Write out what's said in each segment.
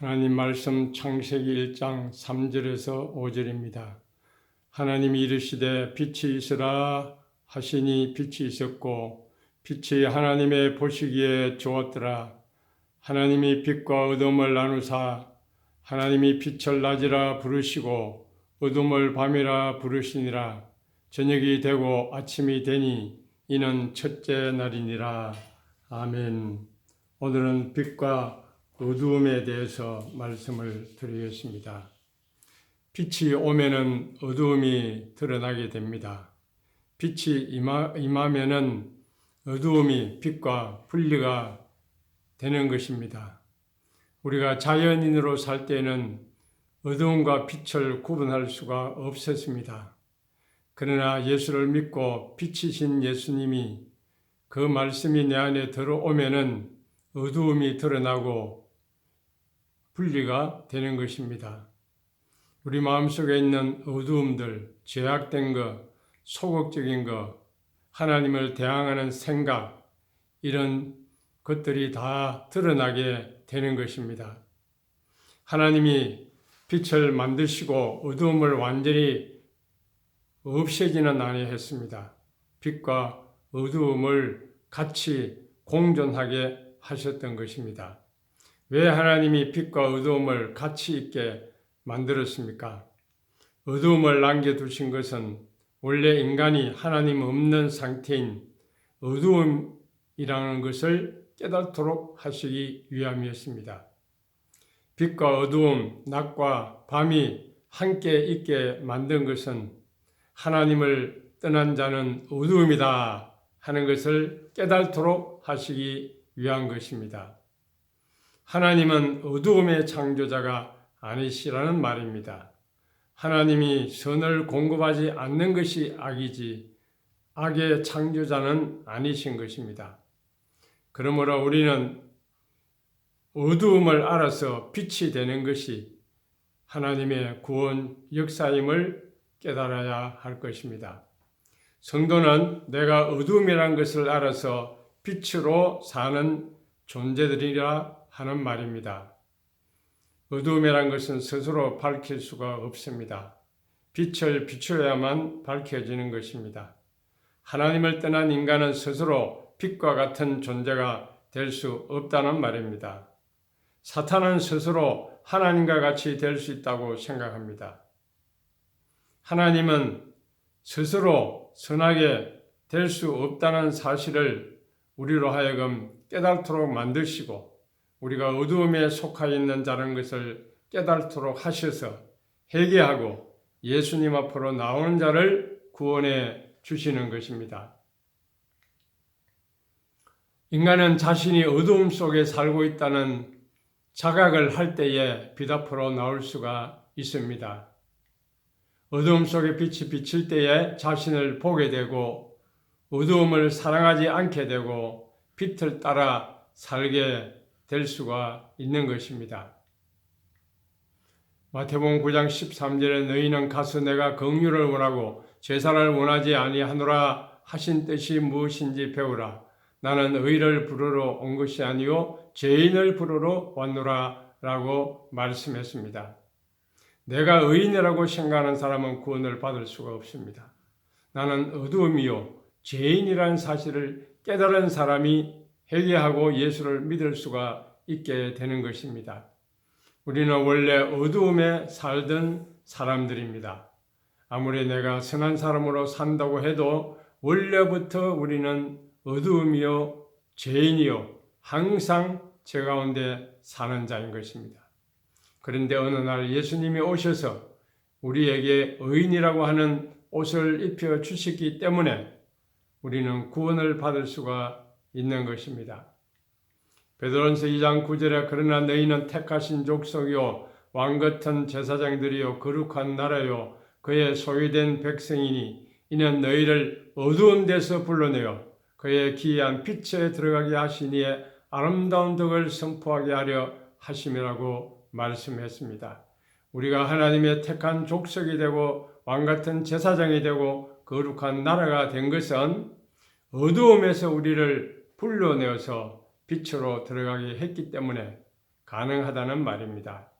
하나님 말씀 창세기 1장 3절에서 5절입니다. 하나님이 이르시되 빛이 있으라 하시니 빛이 있었고 빛이 하나님의 보시기에 좋았더라. 하나님이 빛과 어둠을 나누사 하나님이 빛을 낮이라 부르시고 어둠을 밤이라 부르시니라. 저녁이 되고 아침이 되니 이는 첫째 날이니라. 아멘. 오늘은 빛과 어두움에 대해서 말씀을 드리겠습니다. 빛이 오면은 어두움이 드러나게 됩니다. 빛이 임하, 임하면은 어두움이 빛과 분리가 되는 것입니다. 우리가 자연인으로 살 때는 어두움과 빛을 구분할 수가 없었습니다. 그러나 예수를 믿고 빛이신 예수님이 그 말씀이 내 안에 들어오면은 어두움이 드러나고 분리가 되는 것입니다. 우리 마음속에 있는 어두움들, 죄악된 것, 소극적인 것, 하나님을 대항하는 생각, 이런 것들이 다 드러나게 되는 것입니다. 하나님이 빛을 만드시고 어두움을 완전히 없애지는 아니했습니다. 빛과 어두움을 같이 공존하게 하셨던 것입니다. 왜 하나님이 빛과 어두움을 같이 있게 만들었습니까? 어두움을 남겨두신 것은 원래 인간이 하나님 없는 상태인 어두움이라는 것을 깨닫도록 하시기 위함이었습니다. 빛과 어두움, 낮과 밤이 함께 있게 만든 것은 하나님을 떠난 자는 어두움이다 하는 것을 깨닫도록 하시기 위한 것입니다. 하나님은 어두움의 창조자가 아니시라는 말입니다. 하나님이 선을 공급하지 않는 것이 악이지 악의 창조자는 아니신 것입니다. 그러므로 우리는 어두움을 알아서 빛이 되는 것이 하나님의 구원 역사임을 깨달아야 할 것입니다. 성도는 내가 어두움이란 것을 알아서 빛으로 사는 존재들이라 하는 말입니다. 어두움이란 것은 스스로 밝힐 수가 없습니다. 빛을 비춰야만 밝혀지는 것입니다. 하나님을 떠난 인간은 스스로 빛과 같은 존재가 될 수 없다는 말입니다. 사탄은 스스로 하나님과 같이 될 수 있다고 생각합니다. 하나님은 스스로 선하게 될 수 없다는 사실을 우리로 하여금 깨닫도록 만드시고 우리가 어두움에 속하 있는 자라는 것을 깨닫도록 하셔서 회개하고 예수님 앞으로 나오는 자를 구원해 주시는 것입니다. 인간은 자신이 어두움 속에 살고 있다는 자각을 할 때에 빛 앞으로 나올 수가 있습니다. 어두움 속에 빛이 비칠 때에 자신을 보게 되고 어두움을 사랑하지 않게 되고 빛을 따라 살게 될 수가 있는 것입니다. 마태복음 9장 13절에 너희는 가서 내가 긍휼을 원하고 제사를 원하지 아니하노라 하신 뜻이 무엇인지 배우라. 나는 의를 부르러 온 것이 아니요 죄인을 부르러 왔노라라고 말씀했습니다. 내가 의인이라고 생각하는 사람은 구원을 받을 수가 없습니다. 나는 어두움이요 죄인이라는 사실을 깨달은 사람이 회개하고 예수를 믿을 수가 있게 되는 것입니다. 우리는 원래 어두움에 살던 사람들입니다. 아무리 내가 선한 사람으로 산다고 해도 원래부터 우리는 어두움이요 죄인이요 항상 제 가운데 사는 자인 것입니다. 그런데 어느 날 예수님이 오셔서 우리에게 의인이라고 하는 옷을 입혀 주셨기 때문에 우리는 구원을 받을 수가 있는 것입니다. 베드로전서 2장 9절에 그러나 너희는 택하신 족속이요 왕 같은 제사장들이요 거룩한 나라요 그의 소유된 백성이니 이는 너희를 어두운 데서 불러내어 그의 기이한 빛에 들어가게 하시니에 아름다운 덕을 선포하게 하려 하심이라고 말씀했습니다. 우리가 하나님의 택한 족속이 되고 왕 같은 제사장이 되고 거룩한 나라가 된 것은 어두움에서 우리를 불러내어서 빛으로 들어가게 했기 때문에 가능하다는 말입니다.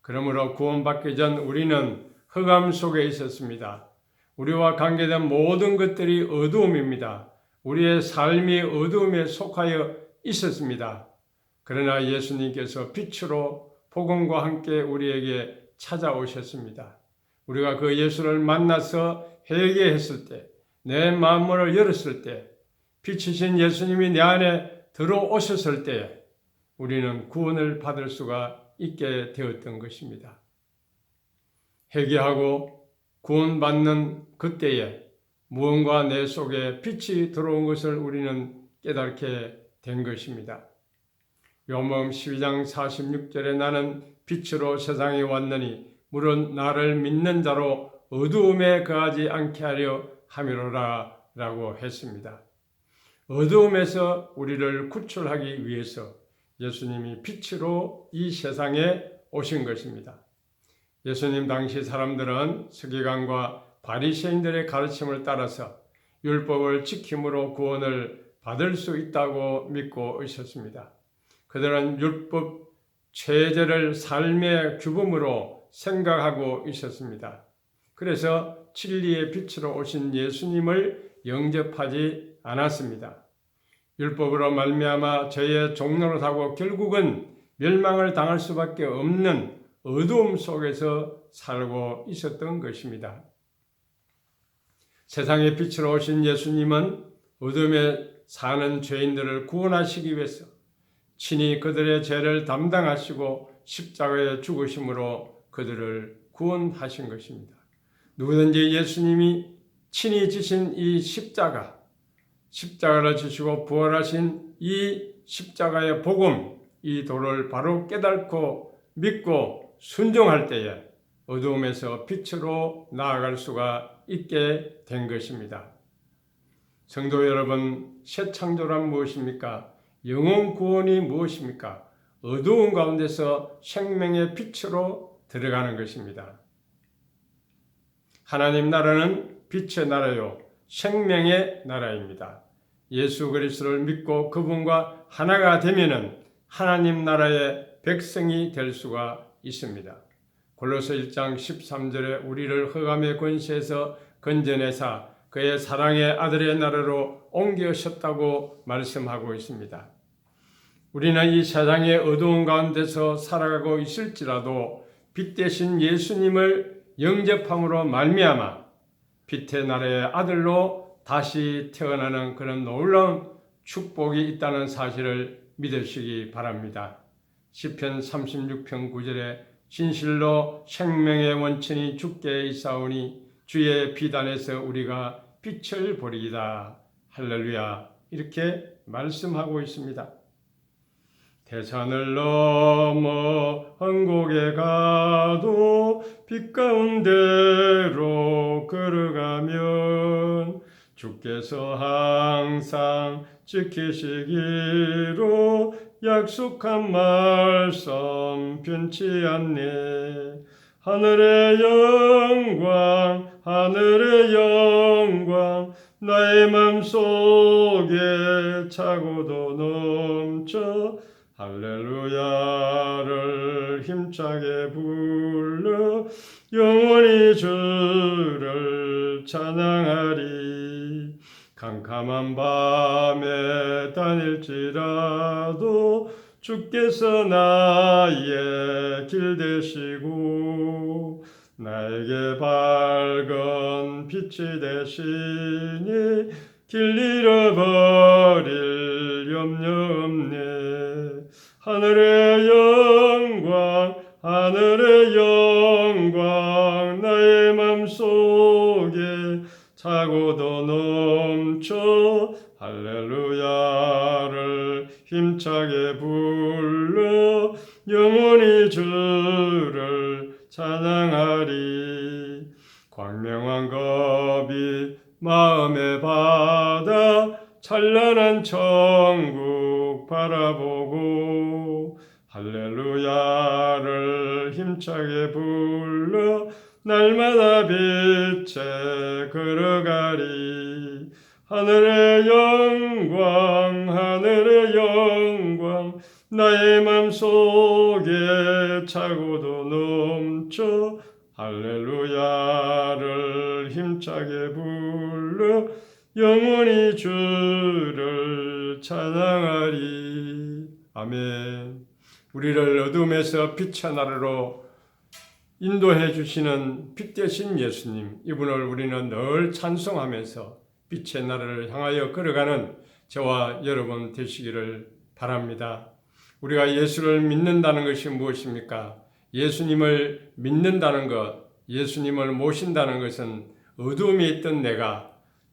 그러므로 구원받기 전 우리는 흑암 속에 있었습니다. 우리와 관계된 모든 것들이 어두움입니다. 우리의 삶이 어두움에 속하여 있었습니다. 그러나 예수님께서 빛으로 복음과 함께 우리에게 찾아오셨습니다. 우리가 그 예수를 만나서 회개했을 때, 내 마음을 열었을 때, 빛이신 예수님이 내 안에 들어오셨을 때, 우리는 구원을 받을 수가 있게 되었던 것입니다. 회개하고 구원받는 그때에 무언가 내 속에 빛이 들어온 것을 우리는 깨닫게 된 것입니다. 요모음 12장 46절에 나는 빛으로 세상에 왔느니 물은 나를 믿는 자로 어두움에 거하지 않게 하려 함이로라 라고 했습니다. 어두움에서 우리를 구출하기 위해서 예수님이 빛으로 이 세상에 오신 것입니다. 예수님 당시 사람들은 서기관과 바리새인들의 가르침을 따라서 율법을 지킴으로 구원을 받을 수 있다고 믿고 있었습니다. 그들은 율법 체제를 삶의 규범으로 생각하고 있었습니다. 그래서 진리의 빛으로 오신 예수님을 영접하지 않았습니다. 율법으로 말미암아 죄의 종로로 타고 결국은 멸망을 당할 수밖에 없는 어두움 속에서 살고 있었던 것입니다. 세상의 빛으로 오신 예수님은 어둠에 사는 죄인들을 구원하시기 위해서 친히 그들의 죄를 담당하시고 십자가에 죽으심으로 그들을 구원하신 것입니다. 누구든지 예수님이 친히 지신 이 십자가, 십자가를 지시고 부활하신 이 십자가의 복음, 이 도를 바로 깨닫고 믿고 순종할 때에 어두움에서 빛으로 나아갈 수가 있게 된 것입니다. 성도 여러분, 새 창조란 무엇입니까? 영혼 구원이 무엇입니까? 어두운 가운데서 생명의 빛으로 들어가는 것입니다. 하나님 나라는 빛의 나라요, 생명의 나라입니다. 예수 그리스도를 믿고 그분과 하나가 되면은 하나님 나라의 백성이 될 수가 있습니다. 골로새 1장 13절에 우리를 흑암의 권세에서 건져내사 그의 사랑의 아들의 나라로 옮겨셨다고 말씀하고 있습니다. 우리는 이 세상의 어두운 가운데서 살아가고 있을지라도 빛 대신 예수님을 영접함으로 말미암아 나라의 아들로 다시 태어나는 그런 놀라운 축복이 있다는 사실을 믿으시기 바랍니다. 시편 36편 9절에 진실로 생명의 원천이 죽게 있사오니 주의 비단에서 우리가 빛을 보리이다. 할렐루야. 이렇게 말씀하고 있습니다. 대산을 넘어 한국에 가도 빛 가운데로 걸어가면 주께서 항상 지키시기로 약속한 말씀 변치 않네. 하늘의 영광, 하늘의 영광, 나의 맘 속에 차고도 넘쳐 할렐루야를 힘차게 불러 영원히 주를 찬양하리. 캄캄한 밤에 다닐지라도 주께서 나의 길 되시고 나에게 밝은 빛이 되시니 길 잃어버릴 염려 없네. 하늘의 바라보고 할렐루야를 힘차게 불러 날마다 빛에 걸어가리 하늘의 영광 하늘의 영광 나의 맘 속에 차고도 넘쳐 할렐루야를 힘차게 불러 영원히 주를 찬양하리. 아멘. 우리를 어둠에서 빛의 나라로 인도해 주시는 빛 대신 예수님, 이분을 우리는 늘 찬송하면서 빛의 나라를 향하여 걸어가는 저와 여러분 되시기를 바랍니다. 우리가 예수를 믿는다는 것이 무엇입니까? 예수님을 믿는다는 것, 예수님을 모신다는 것은 어두움에 있던 내가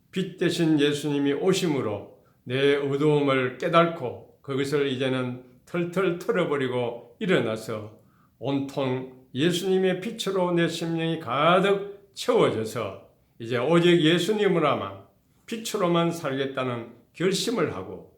빛 대신 예수님이 오심으로 내 어두움을 깨닫고 그것을 이제는 털털 털어버리고 일어나서 온통 예수님의 빛으로 내 심령이 가득 채워져서 이제 오직 예수님으로만 빛으로만 살겠다는 결심을 하고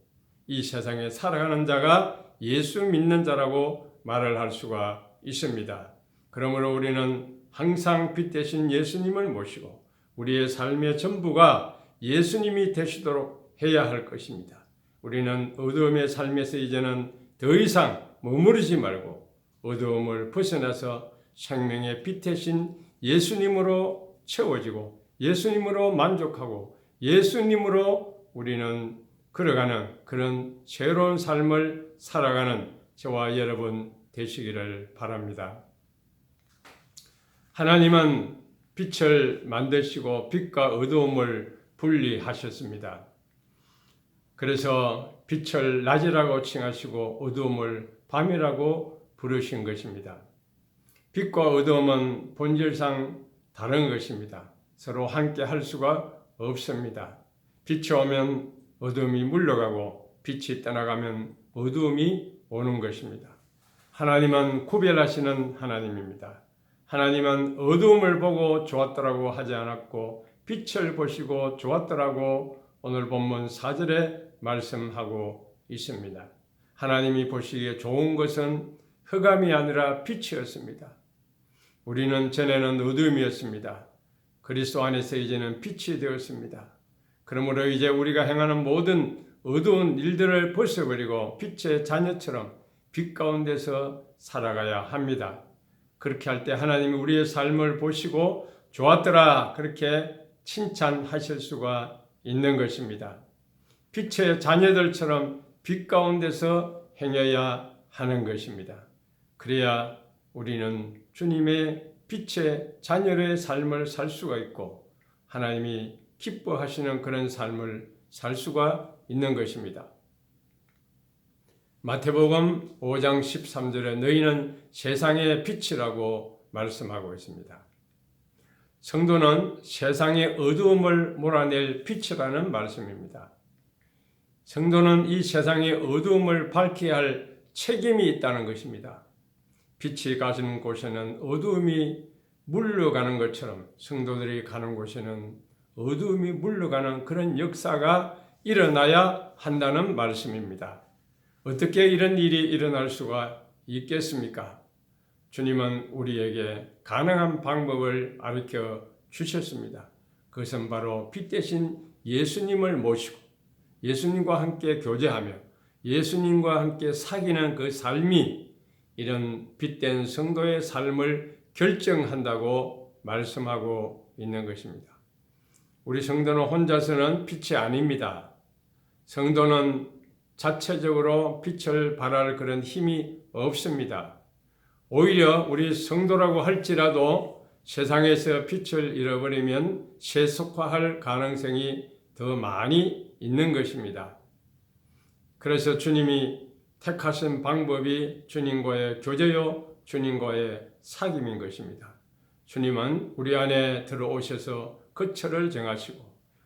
이 세상에 살아가는 자가 예수 믿는 자라고 말을 할 수가 있습니다. 그러므로 우리는 항상 빛 대신 예수님을 모시고 우리의 삶의 전부가 예수님이 되시도록 해야 할 것입니다. 우리는 어두움의 삶에서 이제는 더 이상 머무르지 말고 어두움을 벗어나서 생명의 빛 대신 예수님으로 채워지고 예수님으로 만족하고 예수님으로 우리는 걸어가는 그런 새로운 삶을 살아가는 저와 여러분 되시기를 바랍니다. 하나님은 빛을 만드시고 빛과 어두움을 분리하셨습니다. 그래서 빛을 낮이라고 칭하시고 어두움을 밤이라고 부르신 것입니다. 빛과 어두움은 본질상 다른 것입니다. 서로 함께 할 수가 없습니다. 빛이 오면 어둠이 물러가고 빛이 떠나가면 어두움이 오는 것입니다. 하나님은 구별하시는 하나님입니다. 하나님은 어두움을 보고 좋았더라고 하지 않았고 빛을 보시고 좋았더라고 오늘 본문 4절에 말씀하고 있습니다. 하나님이 보시기에 좋은 것은 흑암이 아니라 빛이었습니다. 우리는 전에는 어둠이었습니다. 그리스도 안에서 이제는 빛이 되었습니다. 그러므로 이제 우리가 행하는 모든 어두운 일들을 벗어버리고 빛의 자녀처럼 빛 가운데서 살아가야 합니다. 그렇게 할 때 하나님이 우리의 삶을 보시고 좋았더라 그렇게 칭찬하실 수가 있는 것입니다. 빛의 자녀들처럼 빛 가운데서 행해야 하는 것입니다. 그래야 우리는 주님의 빛의 자녀의 삶을 살 수가 있고 하나님이 기뻐하시는 그런 삶을 살 수가 있는 것입니다. 마태복음 5장 13절에 너희는 세상의 빛이라고 말씀하고 있습니다. 성도는 세상의 어두움을 몰아낼 빛이라는 말씀입니다. 성도는 이 세상의 어두움을 밝혀야 할 책임이 있다는 것입니다. 빛이 가시는 곳에는 어두움이 물러가는 것처럼 성도들이 가는 곳에는 어두움이 물러가는 그런 역사가 일어나야 한다는 말씀입니다. 어떻게 이런 일이 일어날 수가 있겠습니까? 주님은 우리에게 가능한 방법을 가르쳐 주셨습니다. 그것은 바로 빛 대신 예수님을 모시고 예수님과 함께 교제하며 예수님과 함께 사귀는 그 삶이 이런 빛된 성도의 삶을 결정한다고 말씀하고 있는 것입니다. 우리 성도는 혼자서는 빛이 아닙니다. 성도는 자체적으로 빛을 발할 그런 힘이 없습니다. 오히려 우리 성도라고 할지라도 세상에서 빛을 잃어버리면 세속화할 가능성이 더 많이 있는 것입니다. 그래서 주님이 택하신 방법이 주님과의 교제요, 주님과의 사귐인 것입니다. 주님은 우리 안에 들어오셔서 거처를 정하시고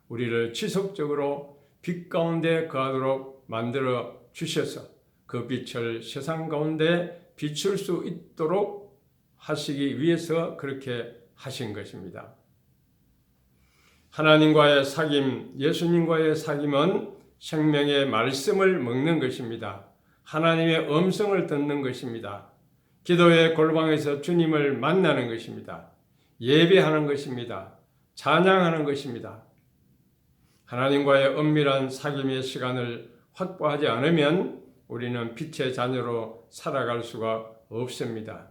우리를 지속적으로 빛 가운데 거하도록 만들어 주셔서 그 빛을 세상 가운데 비출 수 있도록 하시기 위해서 그렇게 하신 것입니다. 하나님과의 사귐, 예수님과의 사귐은 생명의 말씀을 먹는 것입니다. 하나님의 음성을 듣는 것입니다. 기도의 골방에서 주님을 만나는 것입니다. 예배하는 것입니다. 찬양하는 것입니다. 하나님과의 은밀한 사귐의 시간을 확보하지 않으면 우리는 빛의 자녀로 살아갈 수가 없습니다.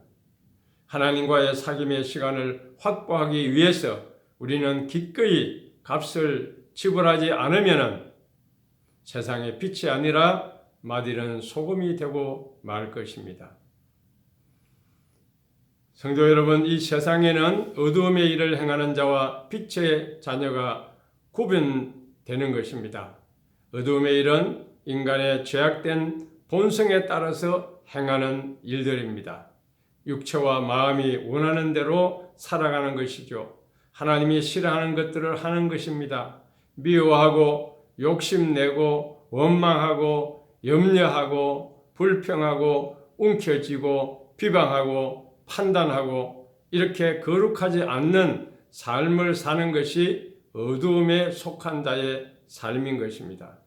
하나님과의 사귐의 시간을 확보하기 위해서 우리는 기꺼이 값을 지불하지 않으면 세상의 빛이 아니라 마디는 소금이 되고 말 것입니다. 성도 여러분, 이 세상에는 어두움의 일을 행하는 자와 빛의 자녀가 구분되는 것입니다. 어두움의 일은 인간의 죄악된 본성에 따라서 행하는 일들입니다. 육체와 마음이 원하는 대로 살아가는 것이죠. 하나님이 싫어하는 것들을 하는 것입니다. 미워하고 욕심내고 원망하고 염려하고 불평하고 움켜쥐고 비방하고 판단하고 이렇게 거룩하지 않는 삶을 사는 것이 어두움에 속한 자의 삶인 것입니다.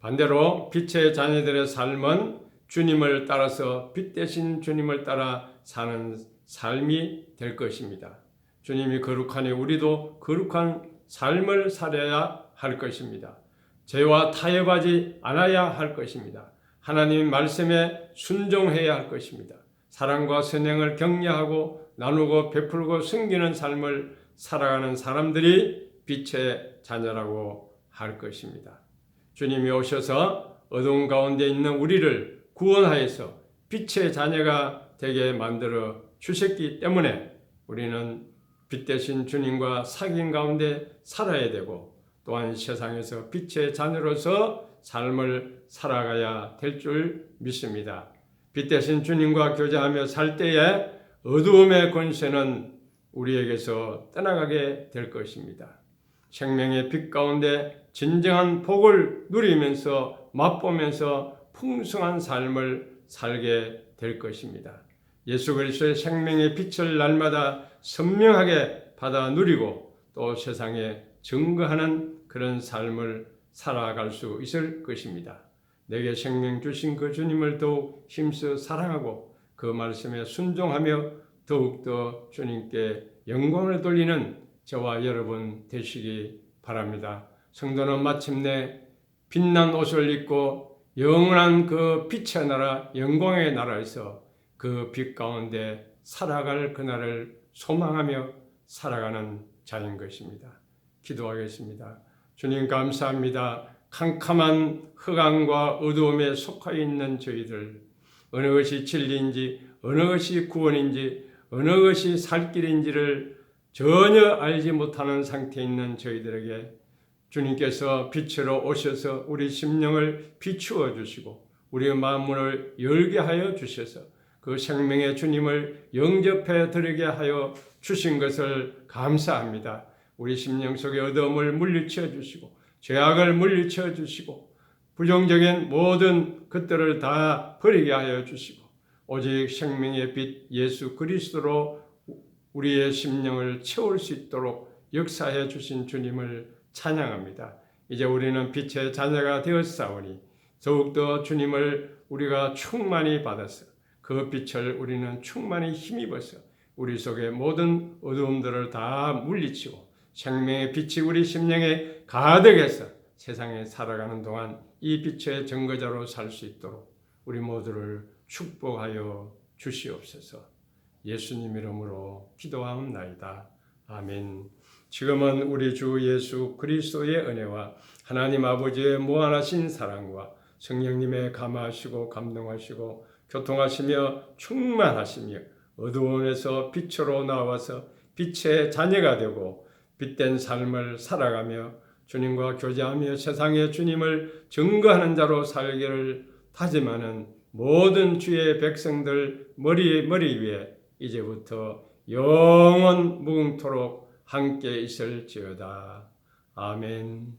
반대로 빛의 자녀들의 삶은 주님을 따라서 빛 대신 주님을 따라 사는 삶이 될 것입니다. 주님이 거룩하니 우리도 거룩한 삶을 살아야 할 것입니다. 죄와 타협하지 않아야 할 것입니다. 하나님 말씀에 순종해야 할 것입니다. 사랑과 선행을 격려하고 나누고 베풀고 섬기는 삶을 살아가는 사람들이 빛의 자녀라고 할 것입니다. 주님이 오셔서 어두운 가운데 있는 우리를 구원하여서 빛의 자녀가 되게 만들어 주셨기 때문에 우리는 빛 대신 주님과 사귐 가운데 살아야 되고 또한 세상에서 빛의 자녀로서 삶을 살아가야 될 줄 믿습니다. 빛 대신 주님과 교제하며 살 때에 어두움의 권세는 우리에게서 떠나가게 될 것입니다. 생명의 빛 가운데 진정한 복을 누리면서 맛보면서 풍성한 삶을 살게 될 것입니다. 예수 그리스도의 생명의 빛을 날마다 선명하게 받아 누리고 또 세상에 증거하는 그런 삶을 살아갈 수 있을 것입니다. 내게 생명 주신 그 주님을 더욱 힘써 사랑하고 그 말씀에 순종하며 더욱더 주님께 영광을 돌리는 저와 여러분 되시기 바랍니다. 성도는 마침내 빛난 옷을 입고 영원한 그 빛의 나라, 영광의 나라에서 그 빛 가운데 살아갈 그날을 소망하며 살아가는 자인 것입니다. 기도하겠습니다. 주님 감사합니다. 캄캄한 흑암과 어두움에 속하 있는 저희들 어느 것이 진리인지 어느 것이 구원인지 어느 것이 살 길인지를 전혀 알지 못하는 상태에 있는 저희들에게 주님께서 빛으로 오셔서 우리 심령을 비추어 주시고 우리의 마음문을 열게 하여 주셔서 그 생명의 주님을 영접해 드리게 하여 주신 것을 감사합니다. 우리 심령 속의 어둠을 물리쳐 주시고 죄악을 물리쳐 주시고 부정적인 모든 것들을 다 버리게 하여 주시고 오직 생명의 빛 예수 그리스도로 우리의 심령을 채울 수 있도록 역사해 주신 주님을 찬양합니다. 이제 우리는 빛의 자녀가 되었사오니 더욱더 주님을 우리가 충만히 받아서 그 빛을 우리는 충만히 힘입어서 우리 속의 모든 어두움들을 다 물리치고 생명의 빛이 우리 심령에 가득해서 세상에 살아가는 동안 이 빛의 증거자로 살 수 있도록 우리 모두를 축복하여 주시옵소서. 예수님 이름으로 기도하옵나이다. 아멘. 지금은 우리 주 예수 그리스도의 은혜와 하나님 아버지의 무한하신 사랑과 성령님의 감화하시고 감동하시고 교통하시며 충만하시며 어두움에서 빛으로 나와서 빛의 자녀가 되고 빛된 삶을 살아가며 주님과 교제하며 세상에 주님을 증거하는 자로 살기를 다짐하는 모든 주의 백성들 머리 머리 위에 이제부터 영원 무궁토록 함께 있을지어다. 아멘.